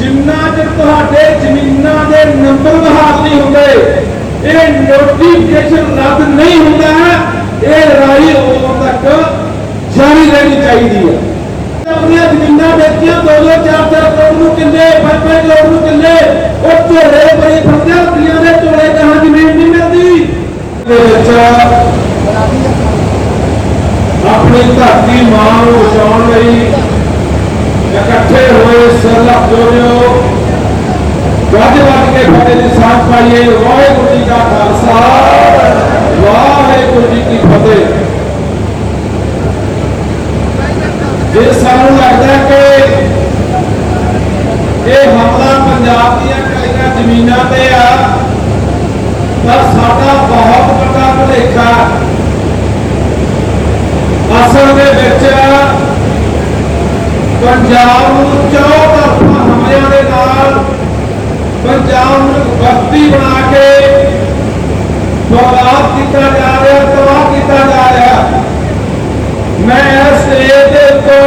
ਜਿੰਨਾ ਚਿਰ ਤੁਹਾਡੇ ਜ਼ਮੀਨਾਂ ਦੇ ਨੰਬਰ ਬਹਾਲ ਨਹੀਂ ਹੁੰਦੇ, ਇਹ ਨੋਟੀਫਿਕੇਸ਼ਨ ਰੱਦ ਨਹੀਂ ਹੁੰਦਾ ਇਹ ਲੜਾਈ ਉਦੋਂ ਤੱਕ ਜਾਰੀ ਰਹਿਣੀ ਚਾਹੀਦੀ ਹੈ। ਆਪਣੀਆਂ ਜ਼ਮੀਨਾਂ ਵੇਚੀਆਂ, ਦੋ ਦੋ, ਚਾਰ ਚਾਰ ਕਰੋੜ ਨੂੰ ਕਿੱਲੇ, ਪੰਜ ਪੰਜ ਕਰੋੜ ਨੂੰ ਕਿੱਲੇ ਉਹ ਝੋਲੇ ਬੜੀ ਫਰਦਿਆਂ ਕੁੜੀਆਂ ਦੇ ਝੋਲੇ ਕਹਾਂ ਜ਼ਮੀਨ ਨਹੀਂ ਮਿਲਦੀ। ਦੇ ਵਿੱਚ। ਆਪਣੀ ਧਰਤੀ ਮਾਂ ਨੂੰ ਬਚਾਉਣ ਲਈ ਇਕੱਠੇ ਹੋਏ ਸਰਲਪ ਜੋੜਿਓ ਗੱਜ ਵੱਜ ਕੇ ਫਤਿਹ ਦੀ ਸਾਥ ਪਾਈਏ ਵਾਹਿਗੁਰੂ ਜੀ ਕਾ ਖਾਲਸਾ ਵਾਹਿਗੁਰੂ ਜੀ ਕੀ ਫਤਿਹ ਜੇ ਸਾਨੂੰ ਲੱਗਦਾ ਕਿ ਇਹ ਹਮਲਾ ਪੰਜਾਬ ਦੀਆਂ ਕਲੀਆਂ ਜ਼ਮੀਨਾਂ ਤੇ ਆ ਤਾਂ ਸਾਡਾ ਬਹੁਤ ਵੱਡਾ ਭੁਲੇਖਾ ਅਸਲ ਦੇ ਵਿੱਚ ਪੰਜਾਬ ਨੂੰ ਚੌ ਤਰਫਾ ਹਮਲਿਆਂ ਦੇ ਨਾਲ ਪੰਜਾਬ ਨੂੰ ਬਸਤੀ ਬਣਾ ਕੇ ਬਰਬਾਦ ਕੀਤਾ ਜਾ ਰਿਹਾ, ਤਬਾਹ ਕੀਤਾ ਜਾ ਰਿਹਾ। ਮੈਂ ਇਸ ਸਟੇਜ ਦੇ ਉੱਤੇ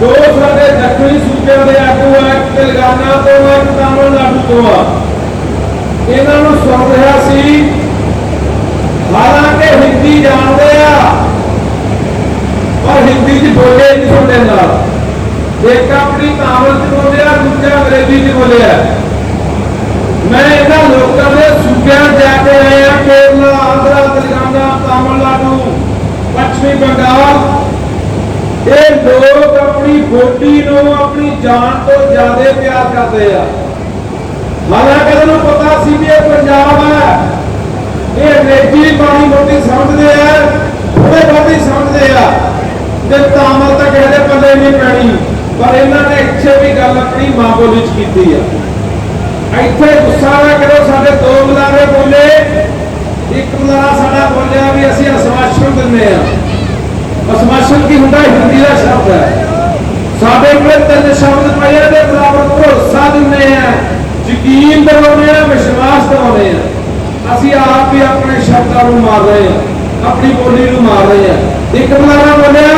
ਦੋ ਸਾਡੇ ਦੱਖਣੀ ਸੂਬਿਆਂ ਦੇ ਆਗੂ ਆ ਤੇਲੰਗਾਨਾ ਤੋਂ ਆ ਤਾਮਿਲਨਾਡੂ ਤੋਂ ਆ। ਇਹਨਾਂ ਨੂੰ ਸੁਣ ਰਿਹਾ ਸੀ ਹਾਲਾਂਕਿ ਹਿੰਦੀ ਜਾਣਦੇ ਆ ਪਰ ਹਿੰਦੀ ਚ ਬੋਲੇ ਨਹੀਂ ਤੁਹਾਡੇ ਨਾਲ ਇੱਕ ਆਪਣੀ ਤਾਮਿਲ ਚ ਬੋਲਿਆ, ਦੂਜਾ ਅੰਗਰੇਜ਼ੀ ਚ ਬੋਲਿਆ। ਮੈਂ ਇਹਨਾਂ ਲੋਕਾਂ ਦੇ ਸੂਬਿਆਂ ਜਾ ਕੇ ਆਇਆ, ਕੇਰਲਾ, ਆਂਧਰਾ, ਤੇਲੰਗਾਨਾ, ਤਾਮਿਲਨਾਡੂ, ਪੱਛਮੀ ਬੰਗਾਲ। ਇਹ ਲੋਕ ਆਪਣੀ ਬੋਟੀ ਨੂੰ ਆਪਣੀ ਜਾਨ ਤੋਂ ਜ਼ਿਆਦਾ ਪਿਆਰ ਕਰਦੇ ਆ। ਹਾਲਾਂਕਿ ਇਹਨਾਂ ਨੂੰ ਪਤਾ ਸੀ ਵੀ ਇਹ ਪੰਜਾਬ ਹੈ ਇਹ ਅੰਗਰੇਜ਼ੀ ਬਾਣੀ ਮੋਟੀ ਸਮਝਦੇ ਆ ਥੋੜੇ ਬਹੁਤੀ ਸਮਝਦੇ ਆ। ਤੇ ਤਾਮਲ ਤਾਂ ਕਹਿੰਦੇ ਪੱਲੇ ਨਹੀਂ ਪੈਣੀ। ਪਰ ਇਹਨਾਂ ਨੇ ਇੱਥੇ ਵੀ ਗੱਲ ਆਪਣੀ ਮਾਂ ਬੋਲੀ ਚ ਕੀਤੀ ਆ। ਇੱਥੇ ਗੁੱਸਾ ਨਾ ਕਰੋ, ਸਾਡੇ ਦੋ ਬੁਲਾਰੇ ਬੋਲੇ। ਇੱਕ ਬੁਲਾਰਾ ਸਾਡਾ ਬੋਲਿਆ ਵੀ ਅਸੀਂ ਅਸਮਾਸ਼ਨ ਦਿੰਦੇ ਆ। ਅਸਮਾਸ਼ਨ ਕੀ ਹੁੰਦਾ? ਹਿੰਦੀ ਦਾ ਸ਼ਬਦ ਹੈ। ਸਾਡੇ ਕੋਲ ਤਿੰਨ ਸ਼ਬਦ ਪਏ ਦੇ ਬਰਾਬਰ ਭਰੋਸਾ ਦਿੰਦੇ ਆ, ਯਕੀਨ ਦਿਵਾਉਂਦੇ ਆ, ਵਿਸ਼ਵਾਸ ਦਿਵਾਉਂਦੇ ਆ। ਅਸੀਂ ਆਪ ਵੀ ਆਪਣੇ ਸ਼ਬਦਾਂ ਨੂੰ ਮਾਰ ਰਹੇ ਆ, ਆਪਣੀ ਬੋਲੀ ਨੂੰ ਮਾਰ ਰਹੇ ਆ। ਇੱਕ ਬੁਲਾਰਾ ਬੋਲਿਆ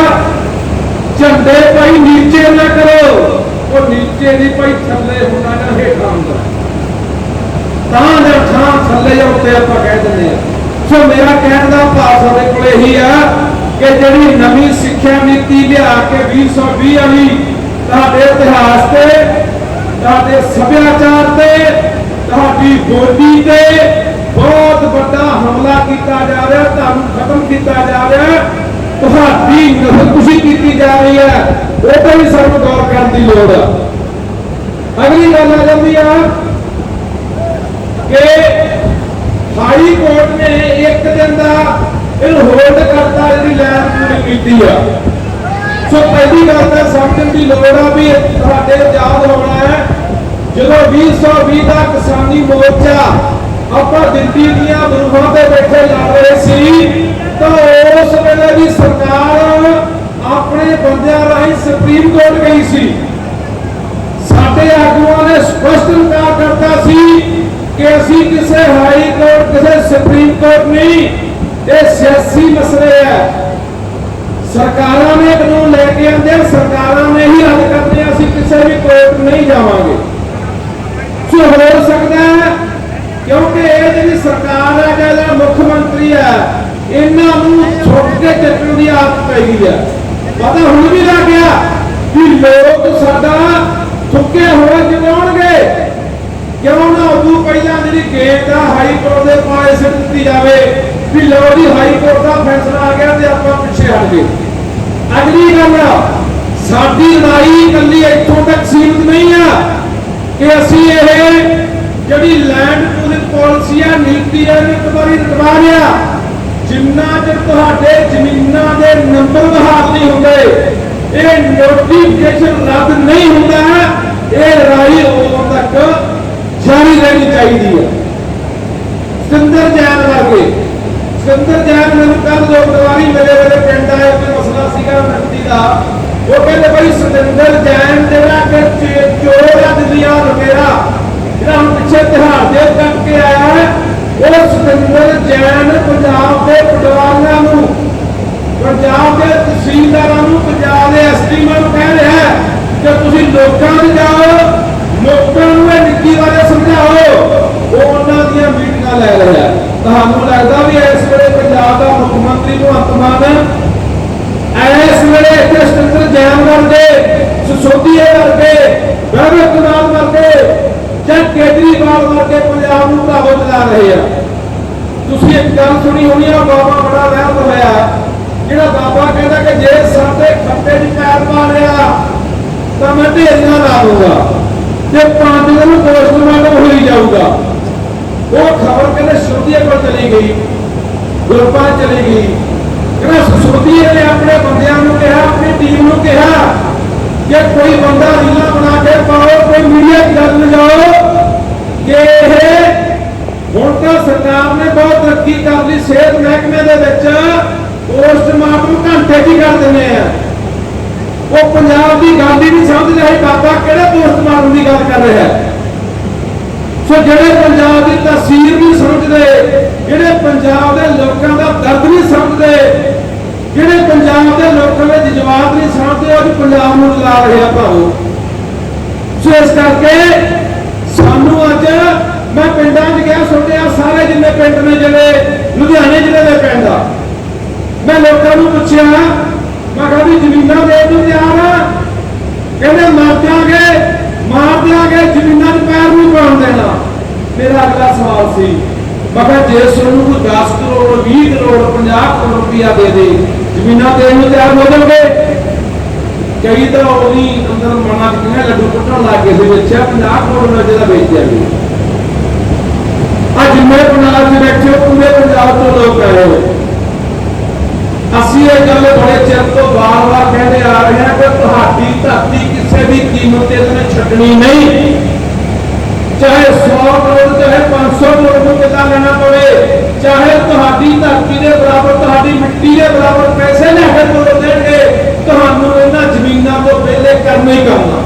ਝੰਡੇ ਭਾਈ ਨੀਚੇ ਨਾ ਕਰੋ। ਉਹ ਨੀਚੇ ਦੀ ਭਾਈ, ਥੱਲੇ ਹੁੰਦਾ ਜਾਂ ਹੇਠਾਂ ਹੁੰਦਾ। ਤਾਂ ਜਾਂ ਥਾਂ ਥੱਲੇ ਜਾਂ ਉੱਤੇ ਆਪਾਂ ਕਹਿ ਦਿੰਦੇ ਆ। ਸੋ ਮੇਰਾ ਕਹਿਣ ਦਾ ਭਾਵ ਸਾਡੇ ਕੋਲ ਇਹੀ ਆ ਕਿ ਜਿਹੜੀ ਨਵੀਂ ਸਿੱਖਿਆ ਨੀਤੀ ਲਿਆ ਕੇ 2020 ਵਾਲੀ ਤੁਹਾਡੇ ਇਤਿਹਾਸ ਤੇ, ਤੁਹਾਡੇ ਸੱਭਿਆਚਾਰ ਤੇ, ਤੁਹਾਡੀ ਬੋਲੀ ਤੇ ਬਹੁਤ ਵੱਡਾ ਹਮਲਾ ਕੀਤਾ ਜਾ ਰਿਹਾ, ਤੁਹਾਨੂੰ ਖਤਮ ਕੀਤਾ ਜਾ ਰਿਹਾ। ਤੁਹਾਡੀ ਨਸਲਕੁਸ਼ੀ ਕੀਤੀ ਜਾ ਰਹੀ ਹੈ। ਉਹ ਤੇ ਵੀ ਸਾਨੂੰ ਗੌਰ ਕਰਨ ਦੀ ਲੋੜ ਹੈ ਅਗਲੀ ਗੱਲ ਆ ਜਾਂਦੀ ਆ ਕਿ ਹਾਈ ਕੋਰਟ ਨੇ ਇੱਕ ਦਿਨ ਦਾ ਇਹਨੂੰ ਹੋਲਡ ਕਰਤਾ ਜਿਹੜੀ ਲੈਣ ਪੂਰੀ ਕੀਤੀ ਆ। ਸੋ ਪਹਿਲੀ ਗੱਲ ਤਾਂ ਸਮਝਣ ਦੀ ਲੋੜ ਆ ਵੀ ਤੁਹਾਡੇ ਯਾਦ ਹੋਣਾ ਹੈ। ਜਦੋਂ 2020 ਦਾ ਕਿਸਾਨੀ ਮੋਰਚਾ ਆਪਾਂ ਦਿੱਲੀ ਦੀਆਂ ਬਰੂਹਾਂ ਤੇ ਬੈਠੇ ਲੜ ਰਹੇ ਸੀ ਤਾਂ ਉਸ ਵੇਲੇ ਦੀ ਸਰਕਾਰ ਆਪਣੇ ਬੰਦਿਆਂ ਰਾਹੀਂ ਸੁਪਰੀਮ ਕੋਰਟ ਗਈ ਸੀ। ਸਾਡੇ ਆਗੂਆਂ ਨੇ ਸਪਸ਼ਟ ਇਨਕਾਰ ਕਰਤਾ ਸੀ ਕਿ ਅਸੀਂ ਕਿਸੇ ਹਾਈ ਕੋਰਟ ਕਿਸੇ ਸੁਪਰੀਮ ਕੋਰਟ ਨਹੀਂ ਇਹ ਸਿਆਸੀ ਮਸਲੇ ਹੈ। ਸਰਕਾਰਾਂ ਨੇ ਕਾਨੂੰਨ ਲੈ ਕੇ ਆਂਦੇ ਸਰਕਾਰਾਂ ਨੇ ਹੀ ਹੱਲ ਕਰਦੇ ਆ, ਅਸੀਂ ਕਿਸੇ ਵੀ ਕੋਰਟ ਨਹੀਂ ਜਾਵਾਂਗੇ। ਸੋ ਹੋ ਸਕਦਾ ਹੈ ਕਿਉਂਕਿ ਇਹ ਜਿਹੜੀ ਸਰਕਾਰ ਹੈ, ਜਿਹੜਾ ਮੁੱਖ ਮੰਤਰੀ ਹੈ, ਇਹਨਾਂ ਨੂੰ ਛੁੱਟ ਕੇ ਚੱਲਣ ਦੀ ਆਦਤ ਪੈ ਗਈ ਹੈ। ਪਤਾ ਹੁਣ ਵੀ ਲੱਗ ਗਿਆ ਕਿ ਲੋਕ ਸਾਡਾ ਥੁੱਕੇ ਹੋਏ ਜਗਾਉਣਗੇ ਕਿਉਂ ਨਾ ਉਦੋਂ ਪਹਿਲਾਂ ਜਿਹੜੀ ਗੇਮ ਦਾ ਹਾਈ ਕੋਰਟ ਦੇ ਪਾਏ ਦਿੱਤੀ ਜਾਵੇ ਵੀ ਲੋ ਜੀ ਹਾਈ ਕੋਰਟ ਦਾ ਫੈਸਲਾ ਆ ਗਿਆ ਤੇ ਆਪਾਂ ਪਿੱਛੇ ਹਟ ਗਏ। ਅਗਲੀ ਗੱਲ ਸਾਡੀ ਲੜਾਈ ਇਕੱਲੀ ਇੱਥੋਂ ਤੱਕ ਸੀਮਿਤ ਨਹੀਂ ਆ ਕਿ ਅਸੀਂ ਇਹ ਜਿਹੜੀ ਲੈਂਡ ਪੂਲਿੰਗ ਪਾਲਿਸੀ ਆ, ਨੀਤੀ ਆ ਇੱਕ ਵਾਰੀ ਰਟਵਾ ਲਿਆ। ਜਿੰਨਾ ਚਿਰ ਤੁਹਾਡੇ ਜ਼ਮੀਨਾਂ ਦੇ ਨੰਬਰ ਬਹਾਲ ਨਹੀਂ ਹੁੰਦੇ, ਇਹ ਨੋਟੀਫਿਕੇਸ਼ਨ ਰੱਦ ਨਹੀਂ ਹੁੰਦਾ ਇਹ ਲੜਾਈ ਉਦੋਂ ਤੱਕ ਜਾਰੀ ਰਹਿਣੀ ਚਾਹੀਦੀ ਹੈ। ਸਿੰਦਰ ਜੈਨ ਵਰਗੇ ਸਿੰਦਰ ਜੈਨ ਮੈਨੂੰ ਕੱਲ ਲੋਕ ਦਵਾਰੀ ਮੇਰੇ ਮੇਰੇ ਪਿੰਡ ਆਏ ਤੇ ਮਸਲਾ ਸੀਗਾ ਨਕਦੀ ਦਾ। ਉਹ ਕਹਿੰਦੇ ਬਈ ਸਤਿੰਦਰ ਜੈਨ ਜਿਹੜਾ ਕਿ ਚੋਰ ਆ ਦਿੱਲੀਆ ਲੁਟੇਰਾ ਜਿਹੜਾ ਹੁਣ ਪਿੱਛੇ ਤਿਹਾੜ ਦੇ ਕਰਕੇ ਆਇਆ ਹੈ ਉਹ ਸਤਿੰਦਰ ਜੈਨ ਪੰਜਾਬ ਦੇ ਪਟਵਾਰੀਆਂ ਨੂੰ, ਪੰਜਾਬ ਦੇ ਤਹਿਸੀਲਦਾਰਾਂ ਨੂੰ ਪੰਜਾਬ ਦੇ ਐਸਡੀਐਮ ਨੂੰ ਕਹਿ ਰਿਹਾ ਹੈ ਕਿ ਤੁਸੀਂ ਲੋਕਾਂ ਦੇ ਜਾਓ, ਲੋਕਾਂ ਨੂੰ ਇਹ ਨੀਤੀ ਬਾਰੇ ਸਮਝਾਓ। ਉਹ ਉਹਨਾਂ ਦੀਆਂ ਮੀਟਿੰਗਾਂ ਲੈ ਰਿਹਾ ਤੁਹਾਨੂੰ ਲੱਗਦਾ ਵੀ ਇਸ ਵੇਲੇ ਪੰਜਾਬ ਦਾ ਮੁੱਖ ਮੰਤਰੀ ਭਗਵੰਤ ਮਾਨ ਇਸ ਵੇਲੇ ਇੱਥੇ ਸਤੰਤਰ ਜੈਨ ਵਰਗੇ ਸੁਸੋਧੀਏ ਵਰਗੇ, ਬਹਿਬਤ ਕੁਮਾਰ ਵਰਗੇ ਜਾਂ ਕੇਜਰੀਵਾਲ ਵਰਗੇ ਪੰਜਾਬ ਨੂੰ ਭਰਾਵੋ ਚਲਾ ਰਹੇ ਆ। ਤੁਸੀਂ ਇੱਕ ਗੱਲ ਸੁਣੀ ਹੋਣੀ ਆ, ਬਾਬਾ ਬੜਾ ਵਹਿਮ ਹੋਇਆ। ਜਿਹੜਾ ਬਾਬਾ ਕਹਿੰਦਾ ਕਿ ਜੇ ਸਾਡੇ ਖੱਤੇ 'ਚ ਪੈਰ ਪਾ ਲਿਆ, ਤਾਂ ਮੈਂ ਢੇਰੀਆਂ ਲਾ ਦੂੰਗਾ ਤੇ ਪੰਜ ਦਿਨ ਪੋਸਟਮਾਰਟਮ ਹੋਈ ਜਾਊਗਾ। ਉਹ ਖਬਰ ਕਹਿੰਦੇ ਸ਼ਰਦੀਏ ਕੋਲ ਚਲੀ ਗਈ ਗੁਰਪਾ ਚਲੀ ਗਈ। ਕਹਿੰਦਾ ਸ਼ਰਦੀਏ ਨੇ ਆਪਣੇ ਬੰਦਿਆਂ ਨੂੰ ਕਿਹਾ, ਆਪਣੀ ਟੀਮ ਨੂੰ ਕਿਹਾ ਕਿ ਕੋਈ ਬੰਦਾ ਰੀਲਾ ਬਣਾ ਕੇ ਪਾਓ, ਕੋਈ ਮੀਡੀਆ 'ਚ ਗੱਲ ਲਿਜਾਓ ਕਿ ਇਹ ਹੁਣ ਤਾਂ ਸਰਕਾਰ ਨੇ ਬਹੁਤ ਤਰੱਕੀ ਕਰ ਲਈ ਸਿਹਤ ਮਹਿਕਮੇ ਦੇ ਵਿੱਚ, ਪੋਸਟਮਾਰਟਮ ਘੰਟੇ 'ਚ ਕਰ ਦਿੰਦੇ ਆ। ਉਹ ਪੰਜਾਬ ਦੀ ਗੱਲ ਹੀ ਨਹੀਂ ਸਮਝ ਰਿਹਾ, ਬਾਬਾ ਕਿਹੜੇ ਪੋਸਟਮਾਰਟਮ ਦੀ ਗੱਲ ਕਰ ਰਿਹਾ ਹੈ? ਸੋ ਜਿਹੜੇ ਪੰਜਾਬ ਦੀ ਤਸਵੀਰ ਨਹੀਂ ਸਮਝਦੇ, ਜਿਹੜੇ ਪੰਜਾਬ ਦੇ ਲੋਕਾਂ ਦਾ ਦਰਦ ਨਹੀਂ ਸਮਝਦੇ ਜਿਹੜੇ ਪੰਜਾਬ ਦੇ ਲੋਕਾਂ ਦੇ ਜਜ਼ਬਾਤ ਨਹੀਂ ਸਮਝਦੇ ਉਹ ਅੱਜ ਪੰਜਾਬ ਨੂੰ ਚਲਾ ਰਹੇ ਆ ਭਾਵੋ। ਸੋ ਇਸ ਕਰਕੇ ਸਾਨੂੰ ਅੱਜ ਮੈਂ ਪਿੰਡਾਂ 'ਚ ਗਿਆ ਸੁਣਿਆ ਸਾਰੇ ਜਿੰਨੇ ਪਿੰਡ ਨੇ ਜਿਹੜੇ, ਲੁਧਿਆਣੇ ਜ਼ਿਲ੍ਹੇ ਦੇ ਪਿੰਡ ਆ। ਮੈਂ ਲੋਕਾਂ ਨੂੰ ਪੁੱਛਿਆ, ਮੈਂ ਕਿਹਾ ਵੀ ਜ਼ਮੀਨਾਂ ਦੇ ਨੂੰ ਤਿਆਰ ਆ? ਕਹਿੰਦੇ ਮਾਰ ਦਿਆਂਗੇ ਮਾਰ ਦਿਆਂਗੇ, ਜ਼ਮੀਨਾਂ 'ਚ ਪੈਰ ਨਹੀਂ ਪਾਉਣ ਦੇਣਾ। ਮੇਰਾ ਅਗਲਾ ਸਵਾਲ ਸੀ, ਮੈਂ ਕਿਹਾ ਜੇ ਤੁਹਾਨੂੰ ਕੋਈ 10 ਕਰੋੜ 20 ਕਰੋੜ 50 ਕਰੋੜ ਰੁਪਇਆ ਦੇ ਦੇ ਜ਼ਮੀਨਾਂ ਦੇਣ ਨੂੰ ਤਿਆਰ ਹੋ ਜਾਓਗੇ ਕਈ ਤਾਂ ਉਹਦੀ ਅੰਦਰ ਮਨਾਂ 'ਚ ਲੱਡੂ ਪੁੱਟਣ ਲੱਗ ਗਏ ਸੀ ਵੇਚਿਆ 50 ਕਰੋੜ ਰੁਪਏ ਦਾ ਵੇਚ ਦਿਆਂਗੇ ਅੱਜ ਜਿੰਨੇ ਪੰਜਾਬ 'ਚ ਬੈਠੇ ਪੂਰੇ ਪੰਜਾਬ ਤੋਂ ਲੋਕ ਆਏ ਹੋਏ। ਅਸੀਂ ਇਹ ਗੱਲ ਬੜੇ ਚਿਰ ਤੋਂ ਵਾਰ-ਵਾਰ ਕਹਿੰਦੇ ਆ ਰਹੇ ਹਾਂ ਕਿ ਤੁਹਾਡੀ ਧਰਤੀ ਕਿਸੇ ਵੀ ਕੀਮਤ ਤੇ ਇਹਨੇ ਛੱਡਣੀ ਨਹੀਂ। ਚਾਹੇ 100 ਕਰੋੜ, ਚਾਹੇ 500 ਕਰੋੜ ਨੂੰ ਕਿੱਲਾ ਲੈਣਾ ਪਵੇ। ਚਾਹੇ ਤੁਹਾਡੀ ਧਰਤੀ ਦੇ ਬਰਾਬਰ ਤੁਹਾਡੀ ਮਿੱਟੀ ਦੇ ਬਰਾਬਰ ਪੈਸੇ ਲੈ ਕੇ ਤੋੜ ਦੇਣਗੇ ਤੁਹਾਨੂੰ ਇਹਨਾਂ ਜ਼ਮੀਨਾਂ ਤੋਂ ਪਹਿਲੇ ਕਰਨਾ ਹੀ ਕਰਨਾ।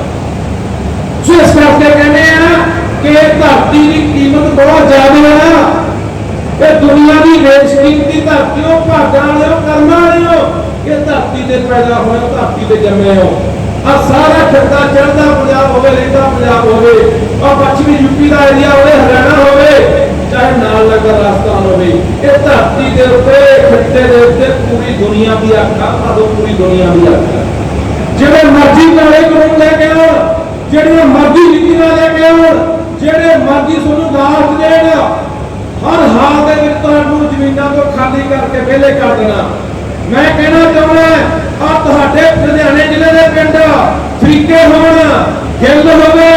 ਸੋ ਇਸ ਕਰਕੇ ਕਹਿੰਦੇ ਆ ਕਿ ਧਰਤੀ ਦੀ ਕੀਮਤ ਬਹੁਤ ਜ਼ਿਆਦਾ ਹੈ ਇਹ ਦੁਨੀਆ ਦੀ ਬੇਸ਼ਕੀਮਤੀ ਧਰਤੀ ਉਹ ਭਾਗਾਂ ਵਾਲਿਓ ਕਰਮਾਂ ਵਾਲਿਓ ਇਹ ਧਰਤੀ ਤੇ ਪੈਦਾ ਹੋਏ ਹੋ, ਧਰਤੀ ਤੇ ਜੰਮੇ ਹੋ। ਆ ਸਾਰਾ ਖਿੱਤਾ ਚੜਦਾ ਪੰਜਾਬ ਹੋਵੇ ਰਹਿੰਦਾ ਪੰਜਾਬ ਹੋਵੇ ਆ ਪੱਛਮੀ ਯੂਪੀ ਦਾ ਏਰੀਆ ਹੋਵੇ ਹਰਿਆਣਾ ਹੋਵੇ ਚਾਹੇ ਨਾਲ ਲੱਗਾ ਰਾਜਸਥਾਨ ਹੋਵੇ। ਇਹ ਧਰਤੀ ਦੇ ਉੱਤੇ ਖਿੱਤੇ ਦੇ ਉੱਤੇ ਪੂਰੀ ਦੁਨੀਆ ਦੀ ਅੱਖਾਂ ਭਾਦੋਂ ਪੂਰੀ ਦੁਨੀਆ ਦੀ ਅੱਖਾਂ ਜਿਹੜੇ ਮਰਜ਼ੀ ਕਾਲੇ ਕਾਨੂੰਨ ਲੈ ਕੇ ਆਉਣ, ਜਿਹੜੀਆਂ ਮਰਜ਼ੀ ਨੀਤੀਆਂ ਲੈ ਕੇ ਆਉਣ, ਜਿਹੜੇ ਮਰਜ਼ੀ ਤੁਹਾਨੂੰ ਦਾਸ ਦੇਣ, ਹਰ ਹਾਲ ਦੇ ਵਿੱਚ ਤੁਹਾਨੂੰ ਜ਼ਮੀਨਾਂ ਤੋਂ ਖਾਲੀ ਕਰਕੇ ਵਿਹਲੇ ਕਰ ਦੇਣਾ। ਮੈਂ ਕਹਿਣਾ ਚਾਹੁੰਦਾ ਆ ਤੁਹਾਡੇ ਲੁਧਿਆਣੇ ਜ਼ਿਲ੍ਹੇ ਦੇ ਪਿੰਡ ਫਰੀਕੇ ਹੋਣ, ਗਿੱਲ ਹੋਵੇ,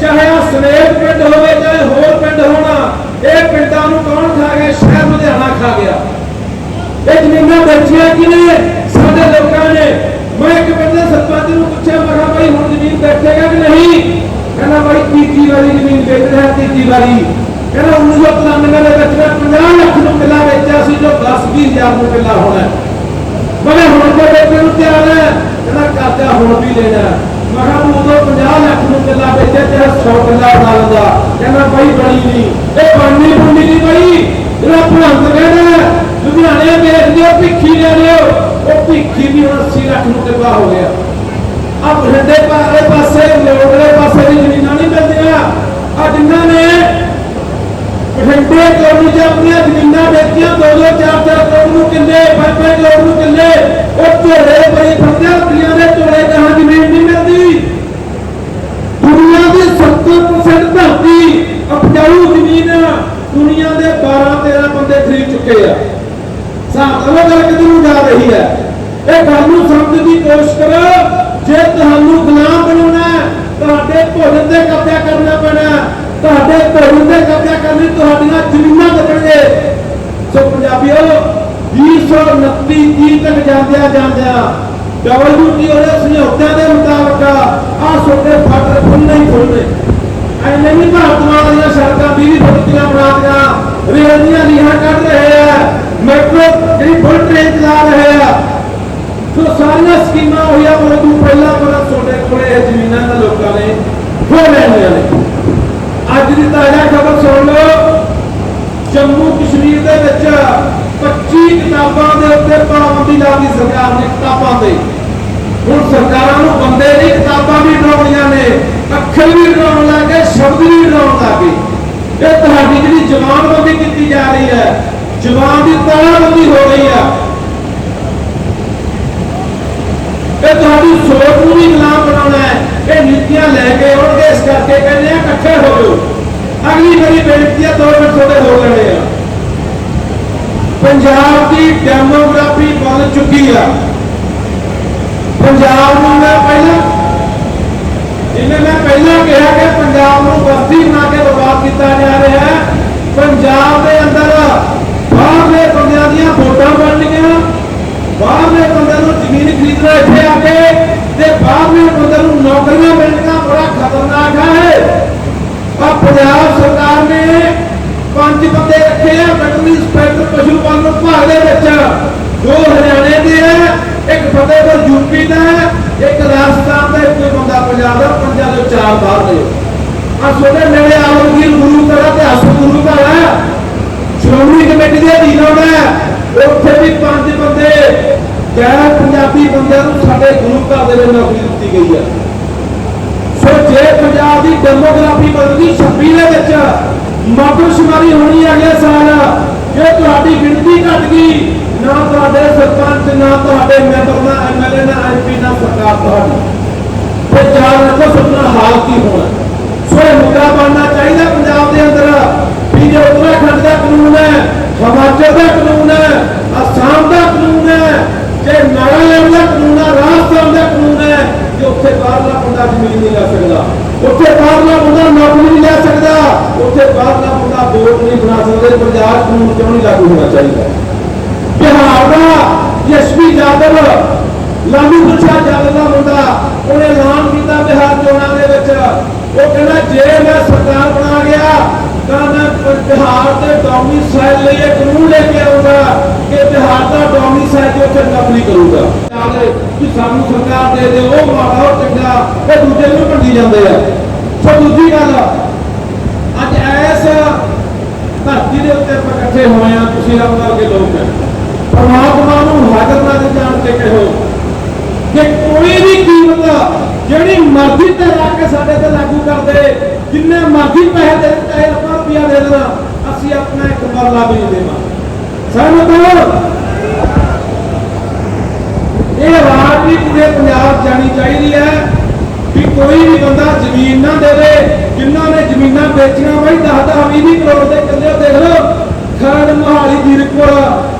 ਚਾਹੇ ਆ ਸਨੇਹ ਪਿੰਡ ਹੋਵੇ, ਚਾਹੇ ਹੋਰ ਪਿੰਡ ਹੋਣਾ ਇਹ ਪਿੰਡਾਂ ਨੂੰ ਕੌਣ ਖਾ ਗਿਆ? ਸ਼ਹਿਰ ਲੁਧਿਆਣਾ ਖਾ ਗਿਆ। ਇਹ ਜ਼ਮੀਨਾਂ ਵੇਚੀਆਂ ਕਿਨੇ ਸਾਡੇ ਲੋਕਾਂ ਨੇ। ਮੈਂ ਇੱਕ ਪਿੰਡ ਦੇ ਸਰਪੰਚ ਨੂੰ ਪੁੱਛਿਆ, ਮੈਂ ਕਿਹਾ, ਭਾਈ, ਹੁਣ ਜ਼ਮੀਨ ਵੇਚੇਗਾ ਕਿ ਨਹੀਂ? ਕਹਿੰਦਾ, ਭਾਈ, ਤੀਜੀ ਵਾਰੀ ਜ਼ਮੀਨ ਵੇਚ ਰਿਹਾ, ਤੀਜੀ ਵਾਰੀ। ਕਹਿੰਦਾ 1993 ਦੇ ਵਿੱਚ ਮੈਂ 50 ਲੱਖ ਨੂੰ ਕਿੱਲਾ ਵੇਚਿਆ ਸੀ, ਜੋ 10 20 ਹਜ਼ਾਰ ਨੂੰ ਕਿੱਲਾ ਹੋਣਾ ਮੈਂ ਹੁਣ ਤੇ ਵੇਚਣ ਨੂੰ ਤਿਆਰ ਹੈ। ਕਹਿੰਦਾ, ਕਰਜ਼ਾ ਹੁਣ ਵੀ ਲੈਣਾ ਹੈ। ਮੈਂ 50 ਲੱਖ ਨੂੰ ਕਿੱਲਾ ਵੇਚਿਆ ਤੇ 100 ਕਿੱਲਾ ਬਣਾ ਲੰਦਾ ਕਹਿੰਦਾ ਭਾਈ ਬਣੀ ਨਹੀਂ। ਇਹ ਬਣਨੀ ਬੁਣੀ ਨਹੀਂ ਭਾਈ ਜਿਹੜਾ ਭਲੰਤ ਕਹਿੰਦਾ ਲੁਧਿਆਣੇ ਵੇਚ ਦਿਓ ਭਿੱਖੀ ਲੈ ਲਿਓ ਉਹ ਭਿੱਖੀ ਵੀ ਹੁਣ 80 ਲੱਖ ਨੂੰ ਕਿੱਲਾ ਹੋ ਗਿਆ। ਆ ਬਠਿੰਡੇ ਪਾਰੇ ਪਾਸੇ ਲੋੜਲੇ ਪਾਸੇ ਦੀ ਜ਼ਮੀਨਾਂ ਨਹੀਂ ਮਿਲਦੀਆਂ। ਆ ਜਿਨ੍ਹਾਂ ਨੇ ਬਠਿੰਡੇ ਕੋਲ ਨੂੰ ਆਪਣੀਆਂ ਜ਼ਮੀਨਾਂ ਵੇਚੀਆਂ ਦੋ ਦੋ ਚਾਰ ਚਾਰ ਕਰੋੜ ਨੂੰ ਕਿੱਲੇ ਪੰਜ ਪੰਜ ਕਰੋੜ ਨੂੰ ਕਿੱਲੇ, ਉਹ ਝੋਲੇ ਬੜੀ ਫੰਦਿਆ ਪੀਆਂ ਦੇ ਝੋਲੇ ਜਹਾਂ ਜ਼ਮੀਨ ਨਹੀਂ ਮਿਲਦੀ ਦੁਨੀਆ ਦੀ 70% ਉਪਜਾਊ ਜ਼ਮੀਨ। ਦੁਨੀਆ ਦੇ 12 13 ਬੰਦੇ ਖਰੀਦ ਚੁੱਕੇ ਆ। ਸਾਹ ਉਹ ਗੱਲ ਕਿੱਧਰ ਨੂੰ ਜਾ ਰਹੀ ਹੈ? ਇਹ ਗੱਲ ਨੂੰ ਸਮਝਣ ਦੀ ਕੋਸ਼ਿਸ਼ ਕਰੋ। ਜੇ ਤੁਹਾਨੂੰ ਗੁਲਾਮ ਬਣਾਉਣਾ ਤੁਹਾਡੇ ਭੋਜਨ ਤੇ ਕਬਜ਼ਾ ਕਰਨਾ ਪੈਣਾ ਤੁਹਾਡੇ ਭੋਜਨ ਤੇ ਕਬਜ਼ਾ ਕਰਨੀ ਤੁਹਾਡੀਆਂ ਜ਼ਮੀਨਾਂ ਕੱਟਣਗੇ ਸੋ ਪੰਜਾਬੀਓ 229 30 ਤੱਕ ਜਾਂਦਿਆਂ ਜਾਂਦਿਆਂ ਡਬਲਯੂਟੀਓ ਦੇ ਸਮਝੌਤਿਆਂ ਦੇ ਮੁਤਾਬਕ ਆ ਛੋਟੇ ਫਾਟਰ ਖੁੱਲ੍ਹਣੇ ਹੀ ਖੁੱਲ੍ਹਣੇ ਐਨੇ ਨਹੀਂ ਭਾਰਤਮਾਲਾ ਦੀਆਂ ਸੜਕਾਂ 20 ਫੁੱਟ ਦੀਆਂ ਬਣਾਤੀਆਂ ਰੇਲ ਦੀਆਂ ਲੀਹਾਂ ਕੱਢ ਰਹੇ ਆ, ਮੈਟਰੋ ਜਿਹੜੀ ਫੁੱਲ ਟ੍ਰੇਨ ਚਲਾ ਰਹੇ ਆ। ਸੋ ਸਾਰੀਆਂ ਸਕੀਮਾਂ ਹੋਈਆਂ ਉਦੋਂ ਪਹਿਲਾਂ ਪਰ ਤੁਹਾਡੇ ਕੋਲੇ ਇਹ ਜ਼ਮੀਨਾਂ ਦਾ ਲੋਕਾਂ ਨੇ ਖੋ ਲੈਣੀਆਂ ਨੇ। ਅੱਜ ਦੀ ਤਾਜ਼ਾ ਖਬਰ ਸੁਣ ਲਓ। ਜੰਮੂ ਕਸ਼ਮੀਰ ਦੇ ਵਿੱਚ 25 ਕਿਤਾਬਾਂ ਦੇ ਉੱਤੇ ਪਾਬੰਦੀ ਲਾ ਸਰਕਾਰ ਨੇ, ਕਿਤਾਬਾਂ ਤੇ। ਹੁਣ ਸਰਕਾਰਾਂ ਨੂੰ ਬੰਦੇ ਨਹੀਂ ਕਿਤਾਬਾਂ ਵੀ ਡਰਾਉਣੀਆਂ ਨੇ, ਅੱਖਰ ਵੀ ਡਰਾਉਣ ਲੱਗੇ ਸ਼ਬਦ ਵੀ ਡਰਾਉਣ ਲੱਗੇ। ਇਹ ਤੁਹਾਡੀ ਜਿਹੜੀ ਜ਼ਬਾਨਬੰਦੀ ਕੀਤੀ ਜਾ ਰਹੀ ਹੈ, ਜ਼ਬਾਨ ਦੀ ਤਾਲਾਬੰਦੀ ਹੋ ਰਹੀ ਹੈ ਇਹ ਤੁਹਾਡੀ ਸੋਚ ਨੂੰ ਵੀ ਗੁਲਾਮ ਬਣਾਉਣਾ ਹੈ। ਇਹ ਨੀਤੀਆਂ ਲੈ ਕੇ ਆਉਣਗੇ ਇਸ ਕਰਕੇ ਕਹਿੰਦੇ ਆ ਇਕੱਠੇ ਹੋ ਜਾਓ। ਅਗਲੀ ਮੇਰੀ ਬੇਨਤੀ ਹੈ ਦੋ ਮਿੰਟ ਤੁਹਾਡੇ ਹੋ ਲੈਣੇ ਆ। ਪੰਜਾਬ ਦੀ ਡੈਮੋਗ੍ਰਾਫੀ ਬਣ ਚੁੱਕੀ ਆ। ਪੰਜਾਬ ਨੂੰ ਮੈਂ ਪਹਿਲਾਂ ਜਿਵੇਂ ਮੈਂ ਪਹਿਲਾਂ ਕਿਹਾ ਕਿ ਪੰਜਾਬ ਨੂੰ ਬਸਤੀ ਬਣਾ ਕੇ ਬਰਬਾਦ ਕੀਤਾ ਜਾ ਰਿਹਾ ਹੈ। ਪੰਜਾਬ ਦੇ ਅੰਦਰ ਬਾਹਰਲੇ ਬੰਦਿਆਂ ਦੀਆਂ ਵੋਟਾਂ ਬਣਨੀਆਂ ਬਾਹਰਲੇ ਬੰਦਿਆਂ ਨੂੰ ਜ਼ਮੀਨ ਖਰੀਦਣਾ ਇੱਥੇ ਆ ਕੇ ਤੇ ਬਾਹਰਲੇ ਬੰਦਿਆਂ ਨੂੰ ਨੌਕਰੀਆਂ ਮਿਲਣੀਆਂ ਬੜਾ ਖਤਰਨਾਕ ਹੈ। ਆ ਪੰਜਾਬ ਸਰਕਾਰ ਨੇ ਪੰਜ ਬੰਦੇ ਰੱਖੇ ਆ ਵੈਟਰਨਰੀ ਇੰਸਪੈਕਟਰ ਪਸ਼ੂ ਪਾਲਣ ਵਿਭਾਗ ਦੇ ਵਿੱਚ। ਦੋ ਹਰਿਆਣੇ ਦੇ ਆ, ਇੱਕ ਫਤਿਹਗੜ੍ਹ ਯੂਪੀ ਦਾ, ਇੱਕ ਰਾਜਸਥਾਨ ਦਾ, ਇੱਕ ਬੰਦਾ ਪੰਜਾਬ ਦਾ, ਪੰਜਾਂ ਦੇ ਚਾਰ ਬਾਹਰ ਦੇ। ਆ ਸੋਨੇ ਨੇੜੇ ਆਲਮਗੀਰ ਗੁਰੂ ਘਰ ਤੇ ਹਸਨ ਗੁਰੂ ਘਰ ਹੈ ਸ਼੍ਰੋਮਣੀ ਕਮੇਟੀ ਦੇ ਅਧੀਨ ਆਉਂਦਾ ਉੱਥੇ ਵੀ ਪੰਜ ਬੰਦੇ ਗੈਰ ਪੰਜਾਬੀ ਬੰਦਿਆਂ ਨੂੰ ਸਾਡੇ ਗੁਰੂ ਘਰ ਦੇ ਵਿੱਚ ਨੌਕਰੀ ਦਿੱਤੀ ਗਈ ਹੈ ਸੋ ਜੇ ਪੰਜਾਬ ਦੀ ਡੈਮੋਗ੍ਰਾਫੀ ਬਦਲਦੀ 26 ਦੇ ਵਿੱਚ ਮਰਦਮਸ਼ੁਮਾਰੀ ਹੋਣੀ ਹੈ ਅਗਲੇ ਸਾਲ। ਜੇ ਤੁਹਾਡੀ ਗਿਣਤੀ ਘਟ ਗਈ, ਨਾ ਤੁਹਾਡੇ ਸਰਪੰਚ, ਨਾ ਤੁਹਾਡੇ ਮੈਂਬਰ, ਨਾ ਐਮਐਲਏ ਨਾ ਐਮਪੀ ਨਾ ਸਰਕਾਰ ਤੁਹਾਡੀ। ਤੇ ਜਾਣ ਰੱਖੋ ਸੁਪਨਾ ਹਾਲ ਕੀ ਹੋਣਾ। ਸੋ ਇਹ ਮੁੱਦਾ ਬਣਨਾ ਚਾਹੀਦਾ ਪੰਜਾਬ ਦੇ ਅੰਦਰ ਵੀ ਜੇ ਉੱਤਰਾਖੰਡ ਦਾ ਕਾਨੂੰਨ ਹੈ, ਹਿਮਾਚਲ ਦਾ ਕਾਨੂੰਨ ਹੈ, ਅਸਾਮ ਦਾ ਕਾਨੂੰਨ ਹੈ, ਜੇ ਨਾਗਾਲੈਂਡ ਦਾ ਕਾਨੂੰਨ ਹੈ, ਰਾਜਸਥਾਨ ਦਾ ਕਾਨੂੰਨ ਹੈ ਕਿ ਉੱਥੇ ਬਾਹਰਲਾ ਬੰਦਾ ਜ਼ਮੀਨ ਨਹੀਂ ਲੈ ਸਕਦਾ। ਉੱਥੇ ਬਾਹਰਲਾ ਬੰਦਾ ਨੌਕਰੀ ਨਹੀਂ ਲੈ ਸਕਦਾ, ਉੱਥੇ ਬਾਹਰਲਾ ਬੰਦਾ ਵੋਟ ਨਹੀਂ ਬਣਾ ਸਕਦਾ ਪੰਜਾਬ ਕਾਨੂੰਨ ਕਿਉਂ ਨਹੀਂ ਲਾਗੂ ਹੋਣਾ ਚਾਹੀਦਾ? ਬਿਹਾਰ ਦਾ ਯਸ਼ਵੀ ਯਾਦਵ ਲਾਲੂ ਪ੍ਰਸਾਦ ਯਾਦਵ ਦਾ ਮੁੰਡਾ, ਉਹਨੇ ਐਲਾਨ ਕੀਤਾ ਬਿਹਾਰ ਚੋਣਾਂ ਦੇ ਵਿੱਚ। ਉਹ ਕਹਿੰਦਾ, ਜੇ ਮੈਂ ਸਰਕਾਰ ਬਣਾ ਗਿਆ, ਤਾਂ ਮੈਂ ਬਿਹਾਰ ਦੇ ਡੋਮਿਸਾਈਲ ਲਈ ਇੱਕ ਕਾਨੂੰਨ ਲੈ ਕੇ ਆਊਂਗਾ ਕਿ ਬਿਹਾਰ ਦਾ ਡੋਮਿਸਾਈਲ ਜੋ ਉੱਥੇ ਨਕਲੀ ਕਰੂਗਾ। ਚਾਹੇ ਕਿ ਸਾਨੂੰ ਸਰਕਾਰ ਦੇ ਦੇ ਉਹ ਮਾੜਾ ਉਹ ਚੰਗਾ ਇਹ ਦੂਜੇ ਨੂੰ ਭੰਡੀ ਜਾਂਦੇ ਆ। ਸੋ ਦੂਜੀ ਗੱਲ, ਅੱਜ ਐਸ ਧਰਤੀ ਦੇ ਉੱਤੇ ਆਪਾਂ ਇਕੱਠੇ ਹੋਏ ਆ ਤੁਸੀਂ ਰੱਬ ਵਰਗੇ ਲੋਕ ਹੈ ਪਰਮਾਤਮਾ ਨੂੰ ਹਾਜ਼ਰ ਨਾਜ਼ਰ ਜਾਣ ਕੇ ਕਹੋ ਕਿ ਕੋਈ ਵੀ ਕੀਮਤ ਜਿਹੜੀ ਮਰਜ਼ੀ ਤੇ ਰੱਖ ਕੇ ਸਾਡੇ ਤੇ ਲਾਗੂ ਕਰ ਦੇ, ਜਿੰਨੇ ਮਰਜ਼ੀ ਪੈਸੇ ਦੇ ਚਾਹੇ ਆਪਾਂ ਰੁਪਿਆ ਦੇ ਦੇਣਾ। ਅਸੀਂ ਆਪਣਾ ਇੱਕ ਮਰਲਾ ਵੀ ਨਹੀਂ ਦੇਵਾਂ ਸਹਿਮਤ ਇਹ ਰਾਜਨੀਤੀ ਦੇ ਪੰਜਾਬ ਜਾਣੀ ਚਾਹੀਦੀ ਹੈ ਵੀ ਕੋਈ ਵੀ ਬੰਦਾ ਜ਼ਮੀਨ ਨਾ ਦੇਵੇ, ਜਿਨ੍ਹਾਂ ਨੇ ਜ਼ਮੀਨਾਂ ਵੇਚੀਆਂ ਬਈ 10 10 20 20 ਕਰੋੜ ਦੇ ਕਿੱਲੇ, ਦੇਖ ਲਓ। ਖਰੜ ਮੋਹਾਲੀ ਦੀਰਕਪੁਰ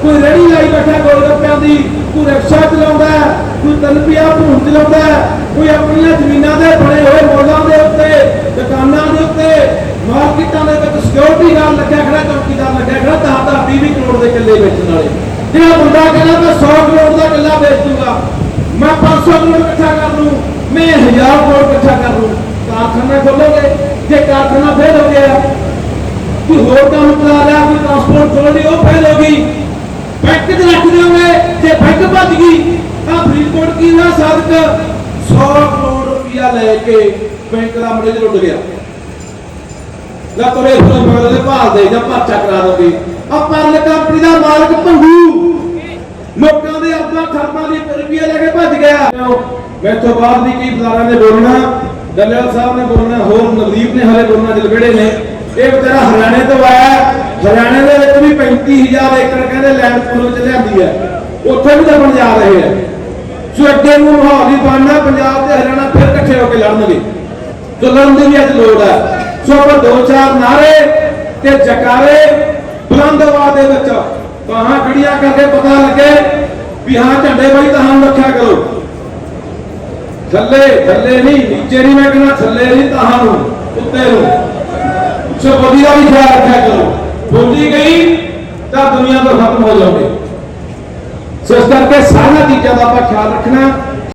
ਕੋਈ ਰੇੜੀ ਲਾਈ ਬੈਠਾ ਗੋਲਗੱਪਿਆਂ ਦੀ ਕੋਈ ਰਿਕਸ਼ਾ ਚਲਾਉਂਦਾ ਕੋਈ ਤਲਪੀਆ ਭੂਣ ਚਲਾਉਂਦਾ ਕੋਈ ਆਪਣੀਆਂ ਜ਼ਮੀਨਾਂ ਦੇ ਬਣੇ ਹੋਏ ਮੋਲਾਂ ਦੇ ਉੱਤੇ, ਦੁਕਾਨਾਂ ਦੇ ਉੱਤੇ, ਮਾਰਕੀਟਾਂ ਦੇ ਵਿੱਚ ਸਿਕਿਉਰਿਟੀ ਗਾਰਡ ਲੱਗਿਆ ਖੜਾ ਚੌਕੀਦਾਰ ਲੱਗਿਆ ਖੜਾ 10 10 20 ਕਰੋੜ ਦੇ ਕਿੱਲੇ ਵੇਚਣ ਵਾਲੇ। ਜਿਹੜਾ ਬੰਦਾ ਕਹਿੰਦਾ, ਮੈਂ 100 ਕਰੋੜ ਦਾ ਕਿੱਲਾ ਵੇਚ ਦੂੰਗਾ, ਮੈਂ 500 ਕਰੋੜ ਇਕੱਠਾ ਕਰ ਲੂੰ ਮੈਂ 1000 ਕਰੋੜ ਇਕੱਠਾ ਕਰ ਲੂੰ ਕਾਰਖਾਨਾ ਖੋਲੋਗੇ, ਜੇ ਕਾਰਖਾਨਾ ਫੇਲ ਹੋ ਗਿਆ, ਕੋਈ ਹੋਰ ਕੰਮ ਕਰਾ ਲਿਆ, ਕੋਈ ਟਰਾਂਸਪੋਰਟ ਖੋਲ ਲਈ, ਉਹ ਫੇਲ ਹੋ ਗਈ। ਬੈਂਕ 'ਚ ਰੱਖ ਦਿਓਗੇ ਜੇ ਬੈਂਕ ਭੱਜ ਗਈ। ਤਾਂ ਫਰੀਦਕੋਟ ਕੀ ਨਾ ਸਾਧਕ 100 ਕਰੋੜ ਰੁਪਇਆ ਲੈ ਕੇ ਬੈਂਕ ਦਾ ਮੜੇ ਲੁੱਟ ਗਿਆ। ਲੈ ਤੁਰੇ ਫਿਰੋ ਮਗਰ ਦੇ ਭਾਲ ਦੇ ਜਾਂ ਪਰਚਾ ਕਰਾ ਦੋਗੇ। ਆ ਪਰਲ ਕੰਪਨੀ ਦਾ ਮਾਲਕ ਭੰਗੂ। ਲੋਕਾਂ ਦੇ ਅਰਬਾਂ ਖਰਬਾਂ ਦੀ ਰੁਪਈਆ ਲੈ ਕੇ ਭੱਜ ਗਿਆ। ਮੈਥੋਂ ਬਾਅਦ ਵੀ ਕਈ ਬਜ਼ਾਰਾਂ ਨੇ ਬੋਲਣਾ ਦੱਲੇਵਾਲ ਸਾਹਿਬ ਨੇ ਬੋਲਣਾ, ਹੋਰ ਨਵਦੀਪ ਨੇ ਹਰੇ ਬੋਲਣਾ ਜਲਵੇੜੇ ਨੇ। ਇਹ ਵਿਚਾਰਾ ਹਰਿਆਣੇ ਤੋਂ ਆਇਆ। ਹਰਿਆਣੇ ਦੇ ਵਿੱਚ ਵੀ 35000 ਏਕੜ ਕਹਿੰਦੇ ਲੈਂਡ ਪੂਲ ਵਿੱਚ ਲਿਆਂਦੀ ਹੈ। ਉੱਥੇ ਵੀ ਦਬਣ ਜਾ ਰਹੇ ਆ ਸੋ ਅੱਗੇ ਨੂੰ ਮਾਹੌਲ ਹੀ ਬਣਨਾ, ਪੰਜਾਬ ਤੇ ਹਰਿਆਣਾ ਫਿਰ ਇਕੱਠੇ ਹੋ ਕੇ ਲੜਨਗੇ। ਤੇ ਲੜਨ ਦੀ ਵੀ ਅੱਜ ਲੋੜ ਹੈ। ਸੋ ਆਪਾਂ ਦੋ ਚਾਰ ਨਾਰੇ ਤੇ ਜਕਾਰੇ ਬੁਲੰਦ ਆਵਾਜ਼ ਦੇ ਵਿੱਚ ਬਾਹਾਂ ਖੜੀਆਂ ਕਰਕੇ ਪਤਾ ਲੱਗੇ ਵੀ ਹਾਂ, ਝੰਡੇ ਬਾਈ ਤਾਂ ਹਮ ਰੱਖਿਆ ਕਰੋ। ਥੱਲੇ ਥੱਲੇ ਨਹੀਂ, ਨੀਚੇ ਨਹੀਂ ਮੈਂ ਕਹਿੰਦਾ, ਥੱਲੇ ਨਹੀਂ ਤਾਂ ਨੂੰ ਉੱਤੇ ਨੂੰ। ਸੋ ਵਧੀਆ ਵੀ ਖਿਆਲ ਰੱਖਿਆ ਕਰੋ। ਬੋਲੀ ਗਈ ਤਾਂ ਦੁਨੀਆ ਤੋਂ ਖਤਮ ਹੋ ਜਾਓਗੇ। ਸੋ ਇਸ ਕਰਕੇ ਸਾਰੀਆਂ ਚੀਜ਼ਾਂ ਦਾ ਆਪਾਂ ਖਿਆਲ ਰੱਖਣਾ।